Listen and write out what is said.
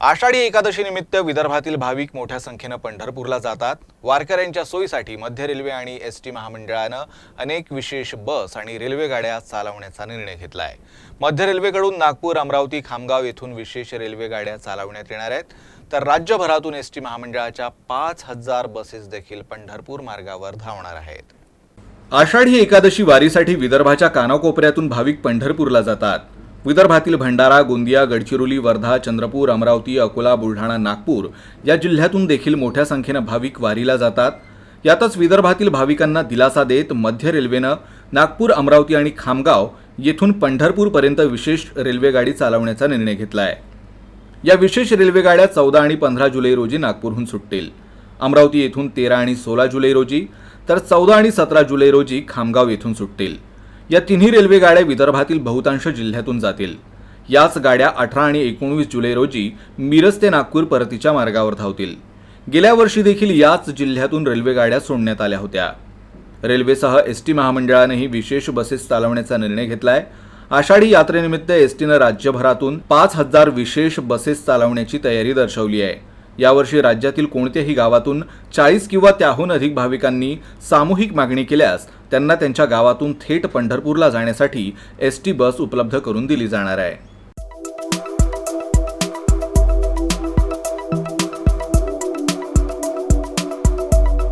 आषाढी एकादशी निमित्त विदर्भातील भाविक मोठ्या संख्येनं पंढरपूरला जातात. वारकऱ्यांच्या सोयीसाठी मध्य रेल्वे आणि एस टी महामंडळानं अनेक विशेष बस आणि रेल्वे गाड्या चालवण्याचा निर्णय घेतला आहे मध्य रेल्वेकडून नागपूर अमरावती खामगाव येथून विशेष रेल्वे गाड्या चालवण्यात येणार आहेत. तर राज्यभरातून एस टी महामंडळाच्या पाच हजार बसेस देखील पंढरपूर मार्गावर धावणार आहेत. आषाढी एकादशी वारीसाठी विदर्भाच्या कानाकोपऱ्यातून भाविक पंढरपूरला जातात. विदर्भातील भंडारा गोंदिया गडचिरोली वर्धा चंद्रपूर अमरावती अकोला बुलढाणा नागपूर या जिल्ह्यातून देखील मोठ्या संख्येनं भाविक वारीला जातात. यातच विदर्भातील भाविकांना दिलासा देत मध्य रेल्वेनं नागपूर अमरावती आणि खामगाव येथून पंढरपूरपर्यंत विशेष रेल्वेगाडी चालवण्याचा निर्णय घेतला आहे या विशेष रेल्वेगाड्या चौदा आणि पंधरा जुलै रोजी नागपूरहून सुटतील. अमरावती येथून तेरा आणि सोळा जुलै रोजी तर चौदा आणि सतरा जुलै रोजी खामगाव येथून सुटतील. या तिन्ही रेल्वे गाड्या विदर्भातील बहुतांश जिल्ह्यातून जातील. याच गाड्या अठरा आणि एकोणवीस जुलै रोजी मिरज ते नागपूर परतीच्या मार्गावर धावतील. गेल्या वर्षी देखील याच जिल्ह्यातून रेल्वे गाड्या सोडण्यात आल्या होत्या. रेल्वेसह एस टी महामंडळानेही विशेष बसेस चालवण्याचा निर्णय घेतलाय. आषाढी यात्रेनिमित्त एस टीनं राज्यभरातून पाच हजार विशेष बसेस चालवण्याची तयारी दर्शवली आहे. यावर्षी राज्यातील कोणत्याही गावातून चाळीस किंवा त्याहून अधिक भाविकांनी सामूहिक मागणी केल्यास त्यांना त्यांच्या गावातून थेट पंढरपूरला जाण्यासाठी एस टी बस उपलब्ध करून दिली जाणार आहे.